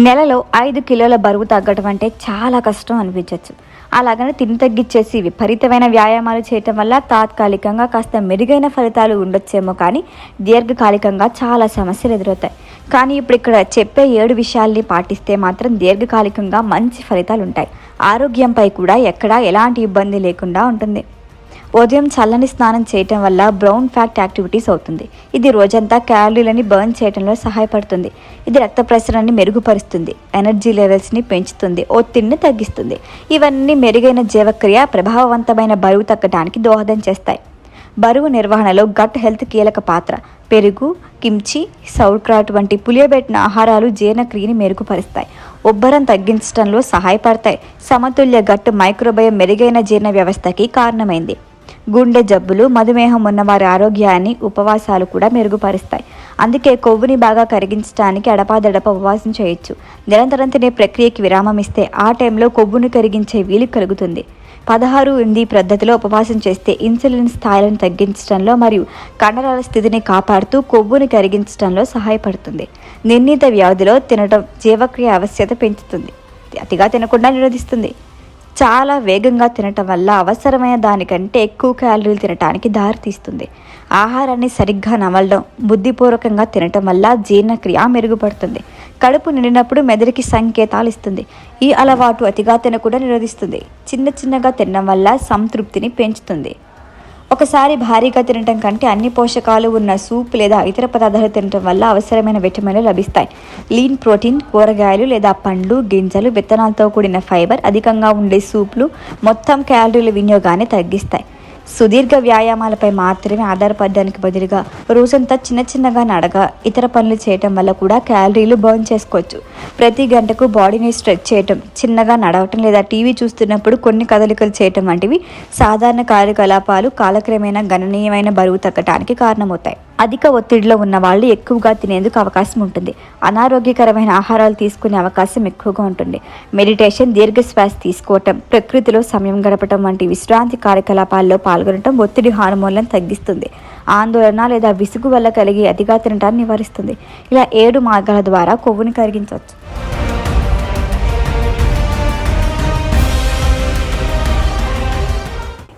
నెలలో ఐదు కిలోల బరువు తగ్గడం అంటే చాలా కష్టం అనిపించవచ్చు అలాగనే తిని తగ్గించేసి విపరీతమైన వ్యాయామాలు చేయటం వల్ల తాత్కాలికంగా కాస్త మెరుగైన ఫలితాలు ఉండొచ్చేమో కానీ దీర్ఘకాలికంగా చాలా సమస్యలు ఎదురవుతాయి. కానీ ఇప్పుడు ఇక్కడ చెప్పే ఏడు విషయాల్ని పాటిస్తే మాత్రం దీర్ఘకాలికంగా మంచి ఫలితాలు ఉంటాయి ఆరోగ్యంపై కూడా ఎక్కడా ఎలాంటి ఇబ్బంది లేకుండా ఉంటుంది. ఉదయం చల్లని స్నానం చేయటం వల్ల బ్రౌన్ ఫ్యాట్ యాక్టివిటీస్ అవుతుంది. ఇది రోజంతా క్యాలరీలని బర్న్ చేయడంలో సహాయపడుతుంది. ఇది రక్త ప్రసరణని మెరుగుపరుస్తుంది. ఎనర్జీ లెవెల్స్ని పెంచుతుంది. ఒత్తిడిని తగ్గిస్తుంది. ఇవన్నీ మెరుగైన జీవక్రియ ప్రభావవంతమైన బరువు తగ్గడానికి దోహదం చేస్తాయి. బరువు నిర్వహణలో గట్ హెల్త్ కీలక పాత్ర. పెరుగు కిమ్చి సౌర్క్రాట్ వంటి పులియబెట్టిన ఆహారాలు జీర్ణక్రియని మెరుగుపరుస్తాయి. ఉబ్బరం తగ్గించడంలో సహాయపడతాయి. సమతుల్య గట్టు మైక్రోబయం మెరుగైన జీర్ణ వ్యవస్థకి కారణమైంది. గుండె జబ్బులు మధుమేహం ఉన్నవారి ఆరోగ్యాన్ని ఉపవాసాలు కూడా మెరుగుపరుస్తాయి. అందుకే కొవ్వుని బాగా కరిగించడానికి అడపాదడప ఉపవాసం చేయొచ్చు. నిరంతరం తినే ప్రక్రియకి విరామం ఇస్తే ఆ టైంలో కొవ్వును కరిగించే వీలు కలుగుతుంది. పదహారు ఎనిమిది పద్ధతిలో ఉపవాసం చేస్తే ఇన్సులిన్ స్థాయిలను తగ్గించడంలో మరియు కండరాల స్థితిని కాపాడుతూ కొవ్వుని కరిగించడంలో సహాయపడుతుంది. నిర్ణీత వ్యవధిలో తినడం జీవక్రియ ఆవశ్యత పెంచుతుంది. అతిగా తినకుండా నిరోధిస్తుంది. చాలా వేగంగా తినటం వల్ల అవసరమైన దానికంటే ఎక్కువ క్యాలరీలు తినటానికి దారితీస్తుంది. ఆహారాన్ని సరిగ్గా నమలడం బుద్ధిపూర్వకంగా తినటం వల్ల జీర్ణక్రియ మెరుగుపడుతుంది. కడుపు నిండినప్పుడు మెదడుకి సంకేతాలు ఇస్తుంది. ఈ అలవాటు అతిగా తినకుండా నిరోధిస్తుంది. చిన్న చిన్నగా తినడం వల్ల సంతృప్తిని పెంచుతుంది. ఒకసారి భారీగా తినటం కంటే అన్ని పోషకాలు ఉన్న సూప్ లేదా ఇతర పదార్థాలు తినటం వల్ల అవసరమైన విటమిన్లు లభిస్తాయి. లీన్ ప్రోటీన్ కూరగాయలు లేదా పండ్లు గింజలు విత్తనాలతో కూడిన ఫైబర్ అధికంగా ఉండే సూప్లు మొత్తం క్యాలరీల వినియోగాన్ని తగ్గిస్తాయి. సుదీర్ఘ వ్యాయామాలపై మాత్రమే ఆధారపడడానికి బదులుగా రోజంతా చిన్న చిన్నగా నడక ఇతర పనులు చేయటం వల్ల కూడా క్యాలరీలు బర్న్ చేసుకోవచ్చు. ప్రతి గంటకు బాడీని స్ట్రెచ్ చేయటం చిన్నగా నడవటం లేదా టీవీ చూస్తున్నప్పుడు కొన్ని కదలికలు చేయటం వంటివి సాధారణ కార్యకలాపాలు కాలక్రమేణా గణనీయమైన బరువు తగ్గటానికి కారణమవుతాయి. అధిక ఒత్తిడిలో ఉన్న వాళ్ళు ఎక్కువగా తినేందుకు అవకాశం ఉంటుంది. అనారోగ్యకరమైన ఆహారాలు తీసుకునే అవకాశం ఎక్కువగా ఉంటుంది. మెడిటేషన్ దీర్ఘ శ్వాస తీసుకోవటం ప్రకృతిలో సమయం గడపటం వంటి విశ్రాంతి కార్యకలాపాల్లో పాల్గొనటం ఒత్తిడి హార్మోన్లను తగ్గిస్తుంది. ఆందోళన లేదా విసుగు వల్ల కలిగే అతిగా తినటాన్ని నివారిస్తుంది. ఇలా ఏడు మార్గాల ద్వారా కొవ్వుని కరిగించవచ్చు.